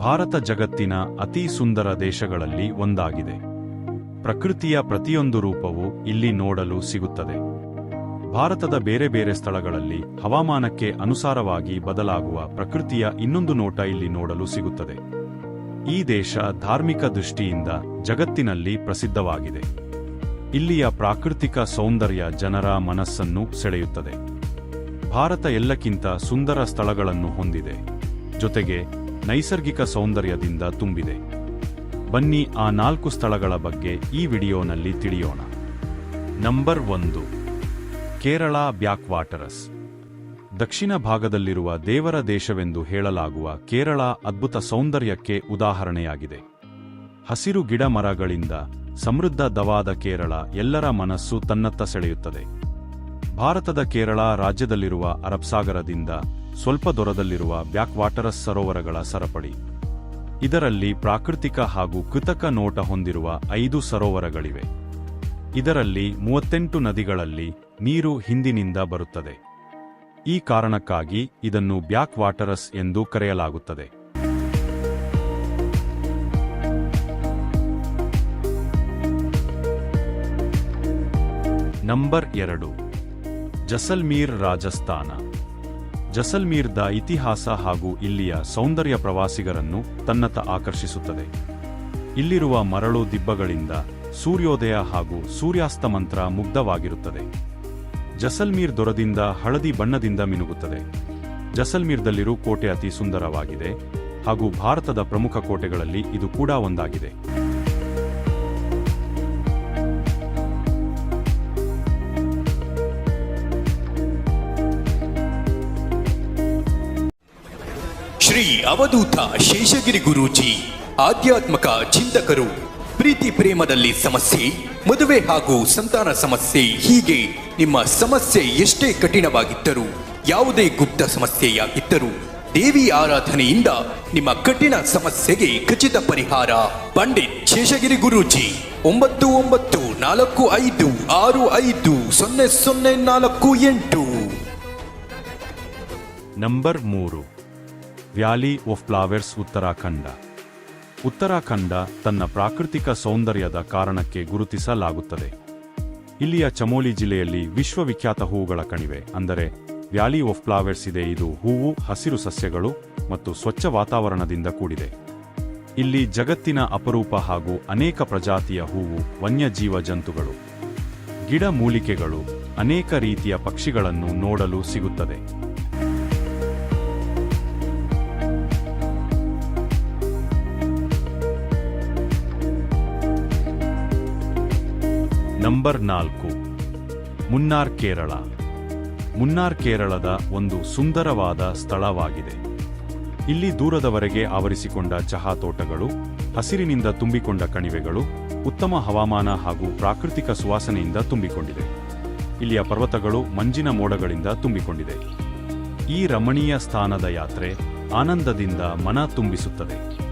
ಭಾರತ ಜಗತ್ತಿನ ಅತಿ ಸುಂದರ ದೇಶಗಳಲ್ಲಿ ಒಂದಾಗಿದೆ. ಪ್ರಕೃತಿಯ ಪ್ರತಿಯೊಂದು ರೂಪವು ಇಲ್ಲಿ ನೋಡಲು ಸಿಗುತ್ತದೆ. ಭಾರತದ ಬೇರೆ ಬೇರೆ ಸ್ಥಳಗಳಲ್ಲಿ ಹವಾಮಾನಕ್ಕೆ ಅನುಸಾರವಾಗಿ ಬದಲಾಗುವ ಪ್ರಕೃತಿಯ ಇನ್ನೊಂದು ನೋಟ ಇಲ್ಲಿ ನೋಡಲು ಸಿಗುತ್ತದೆ. ಈ ದೇಶ ಧಾರ್ಮಿಕ ದೃಷ್ಟಿಯಿಂದ ಜಗತ್ತಿನಲ್ಲಿ ಪ್ರಸಿದ್ಧವಾಗಿದೆ. ಇಲ್ಲಿಯ ಪ್ರಾಕೃತಿಕ ಸೌಂದರ್ಯ ಜನರ ಮನಸ್ಸನ್ನು ಸೆಳೆಯುತ್ತದೆ. ಭಾರತ ಎಲ್ಲಕ್ಕಿಂತ ಸುಂದರ ಸ್ಥಳಗಳನ್ನು ಹೊಂದಿದೆ. ಜೊತೆಗೆ ನೈಸರ್ಗಿಕ ಸೌಂದರ್ಯದಿಂದ ತುಂಬಿದೆ. ಬನ್ನಿ ಆ ನಾಲ್ಕು ಸ್ಥಳಗಳ ಬಗ್ಗೆ ಈ ವಿಡಿಯೋನಲ್ಲಿ ತಿಳಿಯೋಣ. ನಂಬರ್ ಒಂದು, ಕೇರಳ ಬ್ಯಾಕ್ ವಾಟರಸ್ ದಕ್ಷಿಣ ಭಾಗದಲ್ಲಿರುವ ದೇವರ ದೇಶವೆಂದು ಹೇಳಲಾಗುವ ಕೇರಳ ಅದ್ಭುತ ಸೌಂದರ್ಯಕ್ಕೆ ಉದಾಹರಣೆಯಾಗಿದೆ. ಹಸಿರು ಗಿಡ ಮರಗಳಿಂದ ಸಮೃದ್ಧದವಾದ ಕೇರಳ ಎಲ್ಲರ ಮನಸ್ಸು ತನ್ನತ್ತ ಸೆಳೆಯುತ್ತದೆ. ಭಾರತದ ಕೇರಳ ರಾಜ್ಯದಲ್ಲಿರುವ ಅರಬ್ಸಾಗರದಿಂದ ಸ್ವಲ್ಪ ದೂರದಲ್ಲಿರುವ ಬ್ಯಾಕ್ ವಾಟರಸ್ ಸರೋವರಗಳ ಸರಪಳಿ. ಇದರಲ್ಲಿ ಪ್ರಾಕೃತಿಕ ಹಾಗೂ ಕೃತಕ ನೋಟ ಹೊಂದಿರುವ ಐದು ಸರೋವರಗಳಿವೆ. ಇದರಲ್ಲಿ ಮೂವತ್ತೆಂಟು ನದಿಗಳಲ್ಲಿ ನೀರು ಹಿಂದಿನಿಂದ ಬರುತ್ತದೆ. ಈ ಕಾರಣಕ್ಕಾಗಿ ಇದನ್ನು ಬ್ಯಾಕ್ ವಾಟರಸ್ ಎಂದು ಕರೆಯಲಾಗುತ್ತದೆ. ನಂಬರ್ ಎರಡು. ಜಸಲ್ಮೀರ್ ರಾಜಸ್ಥಾನ. ಜಸಲ್ಮೀರ್ದ ಇತಿಹಾಸ ಹಾಗೂ ಇಲ್ಲಿಯ ಸೌಂದರ್ಯ ಪ್ರವಾಸಿಗರನ್ನು ತನ್ನತ್ತ ಆಕರ್ಷಿಸುತ್ತದೆ. ಇಲ್ಲಿರುವ ಮರಳು ದಿಬ್ಬಗಳಿಂದ ಸೂರ್ಯೋದಯ ಹಾಗೂ ಸೂರ್ಯಾಸ್ತ ಮಂತ್ರ ಮುಗ್ಧವಾಗಿರುತ್ತದೆ. ಜಸಲ್ಮೀರ್ ದೊರದಿಂದ ಹಳದಿ ಬಣ್ಣದಿಂದ ಮಿನುಗುತ್ತದೆ. ಜಸಲ್ಮೀರ್ದಲ್ಲಿರುವ ಕೋಟೆ ಅತಿ ಸುಂದರವಾಗಿದೆ ಹಾಗೂ ಭಾರತದ ಪ್ರಮುಖ ಕೋಟೆಗಳಲ್ಲಿ ಇದು ಕೂಡ ಒಂದಾಗಿದೆ. ಶ್ರೀ ಅವಧೂತ ಶೇಷಗಿರಿ ಗುರೂಜಿ, ಆಧ್ಯಾತ್ಮಕ ಚಿಂತಕರು, ಪ್ರೀತಿ ಪ್ರೇಮದಲ್ಲಿ ಸಮಸ್ಯೆ, ಮದುವೆ ಹಾಗೂ ಸಂತಾನ ಸಮಸ್ಯೆ, ಹೀಗೆ ನಿಮ್ಮ ಸಮಸ್ಯೆ ಎಷ್ಟೇ ಕಠಿಣವಾಗಿದ್ದರೂ, ಯಾವುದೇ ಗುಪ್ತ ಸಮಸ್ಯೆಯಾಗಿದ್ದರೂ, ದೇವಿ ಆರಾಧನೆಯಿಂದ ನಿಮ್ಮ ಕಠಿಣ ಸಮಸ್ಯೆಗೆ ಖಚಿತ ಪರಿಹಾರ, ಪಂಡಿತ್ ಶೇಷಗಿರಿ ಗುರೂಜಿ, ಒಂಬತ್ತು ಒಂಬತ್ತು ನಾಲ್ಕು ಐದು ಆರು ಐದು ಸೊನ್ನೆ ಸೊನ್ನೆ ನಾಲ್ಕು ಎಂಟು. ನಂಬರ್ ಮೂರು. Valley of flowers Uttarakhand. Uttarakhand ತನ್ನ ಪ್ರಾಕೃತಿಕ ಸೌಂದರ್ಯದ ಕಾರಣಕ್ಕೆ ಗುರುತಿಸಲಾಗುತ್ತದೆ. ಇಲ್ಲಿಯ ಚಮೋಲಿ ಜಿಲ್ಲೆಯಲ್ಲಿ ವಿಶ್ವವಿಖ್ಯಾತ ಹೂವುಗಳ ಕಣಿವೆ, ಅಂದರೆ ವ್ಯಾಲಿ ಆಫ್ ಫ್ಲಾವರ್ಸ್ ಇದೆ. ಇದು ಹೂವು, ಹಸಿರು ಸಸ್ಯಗಳು ಮತ್ತು ಸ್ವಚ್ಛ ವಾತಾವರಣದಿಂದ ಕೂಡಿದೆ. ಇಲ್ಲಿ ಜಗತ್ತಿನ ಅಪರೂಪ ಹಾಗೂ ಅನೇಕ ಪ್ರಜಾತಿಯ ಹೂವು ವನ್ಯಜೀವ ಜಂತುಗಳು ಗಿಡ ಮೂಲಿಕೆಗಳು, ಅನೇಕ ರೀತಿಯ ಪಕ್ಷಿಗಳನ್ನು ನೋಡಲು ಸಿಗುತ್ತದೆ. ನಂಬರ್ ನಾಲ್ಕು. ಮುನ್ನಾರ್ ಕೇರಳ. ಮುನ್ನಾರ್ ಕೇರಳದ ಒಂದು ಸುಂದರವಾದ ಸ್ಥಳವಾಗಿದೆ. ಇಲ್ಲಿ ದೂರದವರೆಗೆ ಆವರಿಸಿಕೊಂಡ ಚಹಾ ತೋಟಗಳು, ಹಸಿರಿನಿಂದ ತುಂಬಿಕೊಂಡ ಕಣಿವೆಗಳು, ಉತ್ತಮ ಹವಾಮಾನ ಹಾಗೂ ಪ್ರಾಕೃತಿಕ ಸುವಾಸನೆಯಿಂದ ತುಂಬಿಕೊಂಡಿದೆ ಇಲ್ಲಿಯ ಪರ್ವತಗಳು ಮಂಜಿನ ಮೋಡಗಳಿಂದ ತುಂಬಿಕೊಂಡಿದೆ. ಈ ರಮಣೀಯ ಸ್ಥಾನದ ಯಾತ್ರೆ ಆನಂದದಿಂದ ಮನ ತುಂಬಿಸುತ್ತದೆ.